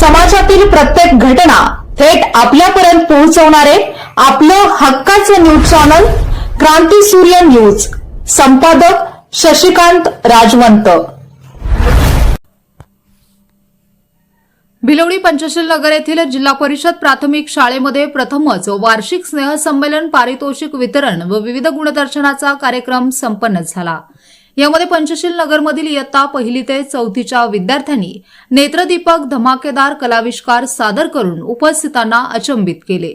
समाजातील प्रत्येक घटना थेट आपल्यापर्यंत पोहोचवणारे आपलं हक्काचं न्यूज चॅनल क्रांती सूर्य न्यूज. संपादक शशिकांत राजवंत. भिलवडी पंचशील नगर येथील जिल्हा परिषद प्राथमिक शाळेमध्ये प्रथमच वार्षिक स्नेहसंमेलन पारितोषिक वितरण व विविध गुणदर्शनाचा कार्यक्रम संपन्न झाला. यामध्ये पंचशील नगरमधील इयत्ता पहिली ते चौथीच्या विद्यार्थ्यांनी नेत्रदीपक धमाकेदार कलाविष्कार सादर करून उपस्थितांना अचंबित केले.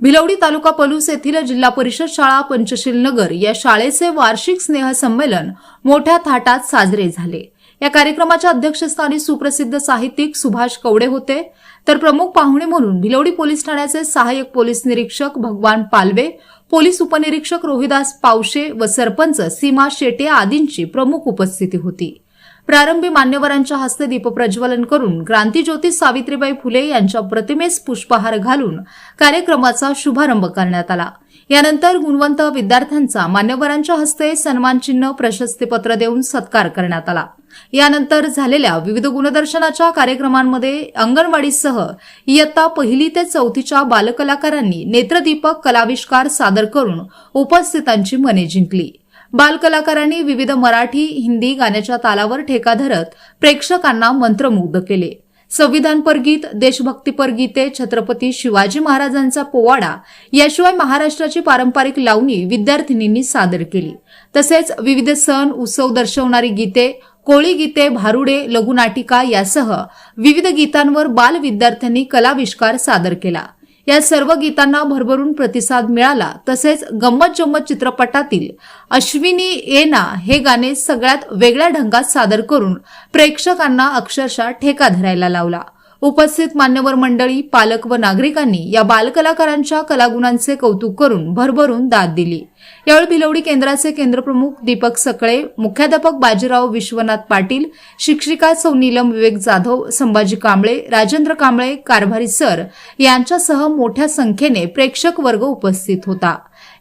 भिलवडी तालुका पलूस येथील जिल्हा परिषद शाळा पंचशील नगर या शाळेचे वार्षिक स्नेहसंमेलन मोठ्या थाटात साजरे झाले. या कार्यक्रमाच्या अध्यक्षस्थानी सुप्रसिद्ध साहित्यिक सुभाष कवडे होते. तर प्रमुख पाहुणे म्हणून भिलवडी पोलीस ठाण्याचे सहाय्यक पोलीस निरीक्षक भगवान पालवे पोलीस उपनिरीक्षक रोहिदास पावशे व सरपंच सीमा शेटे आदींची प्रमुख उपस्थिती होती. प्रारंभी मान्यवरांच्या हस्ते दीपप्रज्वलन करून क्रांतीज्योती सावित्रीबाई फुले यांच्या प्रतिमेस पुष्पहार घालून कार्यक्रमाचा शुभारंभ करण्यात आला. यानंतर गुणवंत विद्यार्थ्यांचा मान्यवरांच्या हस्ते सन्मानचिन्ह प्रशस्तीपत्र देऊन सत्कार करण्यात आला. यानंतर झालेल्या विविध गुणदर्शनाच्या कार्यक्रमांमध्ये अंगणवाडीसह इयत्ता पहिली ते चौथीच्या बालकलाकारांनी नेत्रदीपक कलाविष्कार सादर करून उपस्थितांची मने जिंकली. बालकलाकारांनी विविध मराठी हिंदी गाण्याच्या तालावर ठेका धरत प्रेक्षकांना मंत्रमुग्ध केले. संविधानपर गीत देशभक्तीपर गीते छत्रपती शिवाजी महाराजांचा पोवाडा याशिवाय महाराष्ट्राची पारंपरिक लावणी विद्यार्थिनींनी सादर केली. तसेच विविध सण उत्सव दर्शवणारी गीते कोळी गीते भारुडे लघुनाटिका यासह विविध गीतांवर बाल विद्यार्थ्यांनी कलाविष्कार सादर केला. या सर्व गीतांना भरभरून प्रतिसाद मिळाला. तसेच गंमत जम्मत चित्रपटातील अश्विनी येना हे गाणे सगळ्यात वेगळ्या ढंगात सादर करून प्रेक्षकांना अक्षरशः ठेका धरायला लावला. उपस्थित मान्यवर मंडळी पालक व नागरिकांनी या बालकलाकारांच्या कलागुणांचे कौतुक करून भरभरून दाद दिली. यावेळी भिलवडी केंद्राचे केंद्रप्रमुख दीपक सकळे मुख्याध्यापक बाजीराव विश्वनाथ पाटील शिक्षिका सौ नीलम विवेक जाधव संभाजी कांबळे राजेंद्र कांबळे कारभारी सर यांच्यासह मोठ्या संख्येने प्रेक्षक वर्ग उपस्थित होता.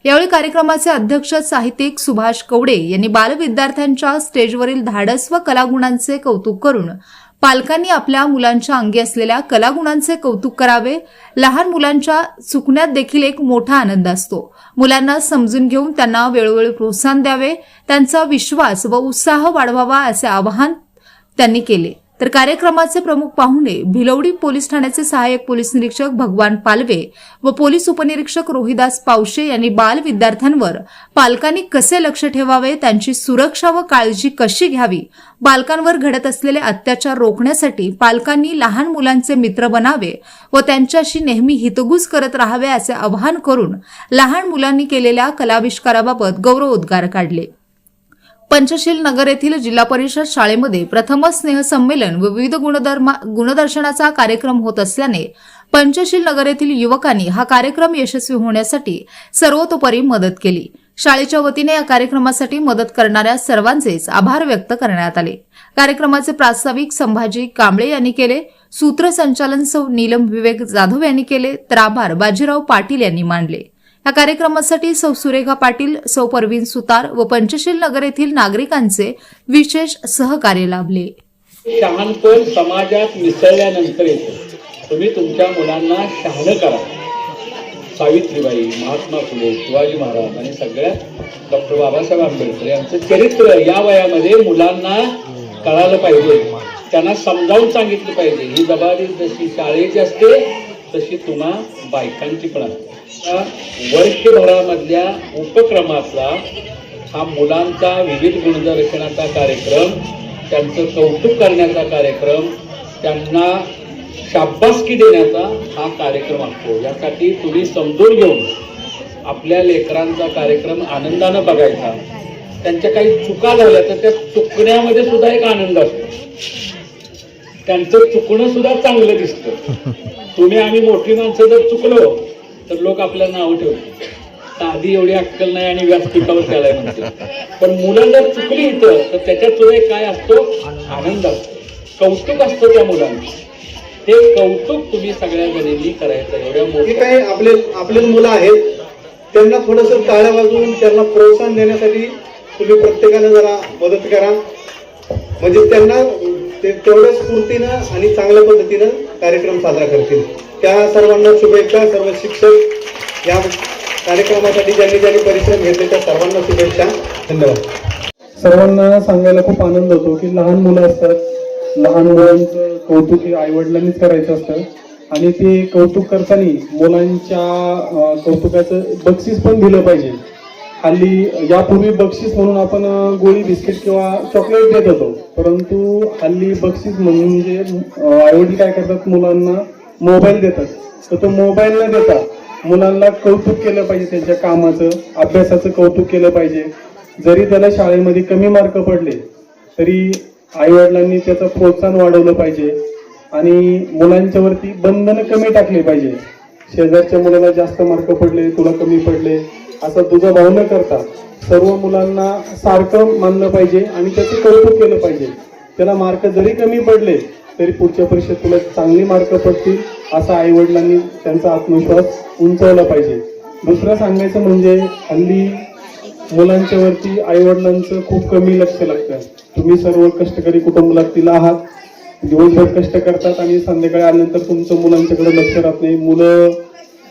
यावेळी कार्यक्रमाचे अध्यक्ष साहित्यिक सुभाष कवडे यांनी बालविद्यार्थ्यांच्या स्टेजवरील धाडस व कलागुणांचे कौतुक करून पालकांनी आपल्या मुलांच्या अंगी असलेल्या कलागुणांचे कौतुक करावे. लहान मुलांच्या चुकण्यात देखील एक मोठा आनंद असतो. मुलांना समजून घेऊन त्यांना वेळोवेळी प्रोत्साहन द्यावे. त्यांचा विश्वास व उत्साह वाढवावा असे आवाहन त्यांनी केले. तर कार्यक्रमाचे प्रमुख पाहुणे भिलवडी पोलीस ठाण्याचे सहाय्यक पोलीस निरीक्षक भगवान पालवे व पोलीस उपनिरीक्षक रोहिदास पावशे यांनी बाल विद्यार्थ्यांवर पालकांनी कसे लक्ष ठेवावे त्यांची सुरक्षा व काळजी कशी घ्यावी बालकांवर घडत असलेले अत्याचार रोखण्यासाठी पालकांनी लहान मुलांचे मित्र बनावे व त्यांच्याशी नेहमी हितगुज करत राहावे असे आवाहन करून लहान मुलांनी केलेल्या कलाविष्काराबाबत गौरवोद्गार काढले. पंचशील नगर येथील जिल्हा परिषद शाळेमध्ये प्रथमच स्नेहसंमेलन व विविध गुणधर्मा गुणदर्शनाचा कार्यक्रम होत असल्याने पंचशील नगर येथील युवकांनी हा कार्यक्रम यशस्वी होण्यासाठी सर्वतोपरी मदत केली. शाळेच्या वतीने या कार्यक्रमासाठी मदत करणाऱ्या सर्वांचेच आभार व्यक्त करण्यात आले. कार्यक्रमाचे प्रास्ताविक संभाजी कांबळे यांनी केले सूत्रसंचालन सौ नीलम विवेक जाधव यांनी केले तर आभार बाजीराव पाटील यांनी मांडले या कार्यक्रमासाठी सौ सुरेखा पाटील सौ परवीन सुतार व पंचशील नगर येथील नागरिकांचे विशेष सहकार्य लाभले. शहाणपण समाजात मिसळल्यानंतर येतो. तुम्ही तुमच्या मुलांना शहाणं करा. सावित्रीबाई महात्मा फुले शिवाजी महाराज आणि सगळ्यात डॉक्टर बाबासाहेब आंबेडकर यांचं चरित्र या वयामध्ये मुलांना कळालं पाहिजे. त्यांना समजावून सांगितलं पाहिजे. ही जबाबदारी जशी शाळेची असते तशी तुम्हा बायकांची पण असते. वर्षभरामधल्या उपक्रमातला हा मुलांचा विविध गुणदर्शनाचा कार्यक्रम त्यांचं कौतुक करण्याचा कार्यक्रम त्यांना शाब्बासकी देण्याचा हा कार्यक्रम असतो. यासाठी तुम्ही समजून घेऊन आपल्या लेकरांचा कार्यक्रम आनंदानं बघायचा. त्यांच्या काही चुका झाल्या तर त्या चुकण्यामध्ये सुद्धा एक आनंद असतो. त्यांचं चुकणं सुद्धा चांगलं दिसतं. तुम्ही आम्ही मोठी माणसं जर चुकलो तर लोक आपल्याला नाव ठेवतात तर आधी एवढी अक्कल नाही आणि व्यासपीठावर त्याला म्हणते पण मुलं जर चुकली इथं तर त्याच्यात सुद्धा काय असतो? आनंद असतो. कौतुक असतं त्या मुलांना ते कौतुक तुम्ही सगळ्या जणींनी करायचं. एवढ्या मोठी काही आपले आपले मुलं आहेत त्यांना थोडस टाळ्या वाजवून त्यांना प्रोत्साहन देण्यासाठी तुम्ही प्रत्येकाने जरा मदत करा. म्हणजे त्यांना ते तेवढ्या स्फूर्तीनं आणि चांगल्या पद्धतीनं कार्यक्रम साजरा करतील. त्या सर्वांना शुभेच्छा सर्व शिक्षक या कार्यक्रमासाठी ज्यांनी ज्यांनी परिश्रम घेतले त्या सर्वांना शुभेच्छा. धन्यवाद. सर्वांना सांगायला खूप आनंद होतो की लहान मुलं असतात. लहान मुलांचं कौतुक हे आईवडिलांनीच करायचं असतं. आणि ते कौतुक करताना मुलांच्या कौतुकाचं बक्षीस पण दिलं पाहिजे. हल्ली यापूर्वी बक्षीस म्हणून आपण गोळी बिस्किट किंवा चॉकलेट देत होतो. परंतु हल्ली बक्षीस म्हणजे आई वडील काय करतात मुलांना मोबाईल देतात. तर तो मोबाईल न देता मुलांना कौतुक केलं पाहिजे त्यांच्या कामाचं अभ्यासाचं कौतुक केलं पाहिजे. जरी त्याला शाळेमध्ये कमी मार्क पडले तरी आईवडिलांनी त्याचं प्रोत्साहन वाढवलं पाहिजे. आणि मुलांच्यावरती बंधनं कमी टाकली पाहिजे. शेजारच्या मुलाला जास्त मार्क पडले तुला कमी पडले असं तुझा भाव न करता सर्व मुलांना सारखं मानलं पाहिजे आणि त्याचं कौतुक केलं पाहिजे. त्याला मार्क जरी कमी पडले तरी पुढच्या परीक्षेत तुला चांगली मार्क पडतील असा आई वडिलांनी त्यांचा आत्मविश्वास उंचावला पाहिजे. दुसरं सांगायचं म्हणजे हल्ली मुलांच्या वरती आई वडिलांचं खूप कमी लक्ष लागतं. तुम्ही सर्व कष्टकरी कुटुंबातील आहात. दिवसभर कष्ट करतात आणि संध्याकाळी आल्यानंतर तुमचं मुलांच्याकडे लक्ष राहत नाही. मुलं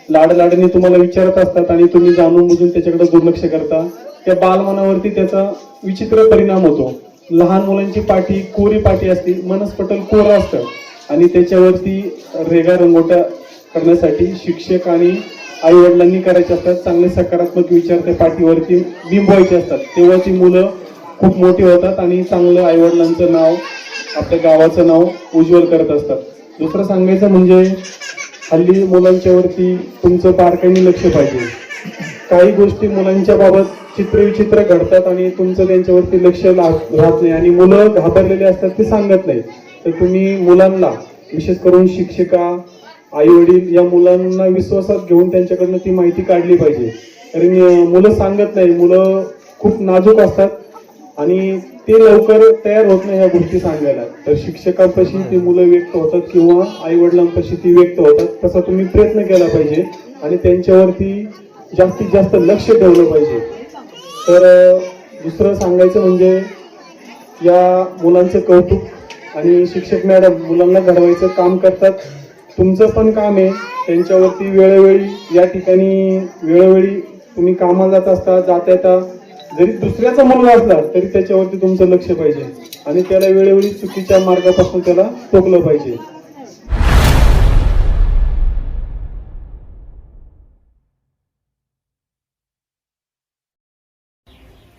लाड लाडने तुम्हाला विचारत असतात आणि तुम्ही जाणून बुजून त्याच्याकडे दुर्लक्ष करता. त्या बालमनावरती त्याचा विचित्र परिणाम होतो. लहान मुलांची पाठी कोरी पाठी असते मनस्पटल कोरं असतं. आणि त्याच्यावरती रेगा रंगोट्या करण्यासाठी शिक्षक आणि आई वडिलांनी करायचे असतात. चांगले सकारात्मक विचार त्या पाठीवरती बिंबवायचे असतात. तेव्हाची मुलं खूप मोठी होतात आणि चांगलं आई वडिलांचं नाव आपल्या गावाचं नाव उज्ज्वल करत असतात. दुसरं सांगायचं म्हणजे हल्ली मुलांच्यावरती तुमचं बारकाईने लक्ष पाहिजे. काही गोष्टी मुलांच्या बाबत चित्रविचित्र घडतात आणि तुमचं त्यांच्यावरती लक्ष राहत नाही. आणि मुलं घाबरलेले असतात ते सांगत नाही तर तुम्ही मुलांना विशेष करून शिक्षिका आई वडील या मुलांना विश्वासात घेऊन त्यांच्याकडनं ती माहिती काढली पाहिजे. कारण मुलं सांगत नाही मुलं खूप नाजूक असतात. आणि ते लवकर तयार होत नाही ह्या गोष्टी सांगायला. तर शिक्षकांपाशी ती मुलं व्यक्त होतात किंवा आई वडिलांपाशी ती व्यक्त होतात तसा तुम्ही प्रयत्न केला पाहिजे. आणि त्यांच्यावरती जास्तीत जास्त लक्ष ठेवलं पाहिजे. तर दुसरं सांगायचं म्हणजे या मुलांचं कौतुक आणि शिक्षक मॅडम मुलांना घडवायचं काम करतात. तुमचं पण काम आहे. त्यांच्यावरती वेळोवेळी या ठिकाणी वेळोवेळी तुम्ही कामाला जात असता जात येता. जरी दुसऱ्याचा मुलगा असला तरी त्याच्यावरती तुमचं लक्ष पाहिजे. आणि त्याला वेळोवेळी चुकीच्या मार्गापासून त्याला टोकलं पाहिजे.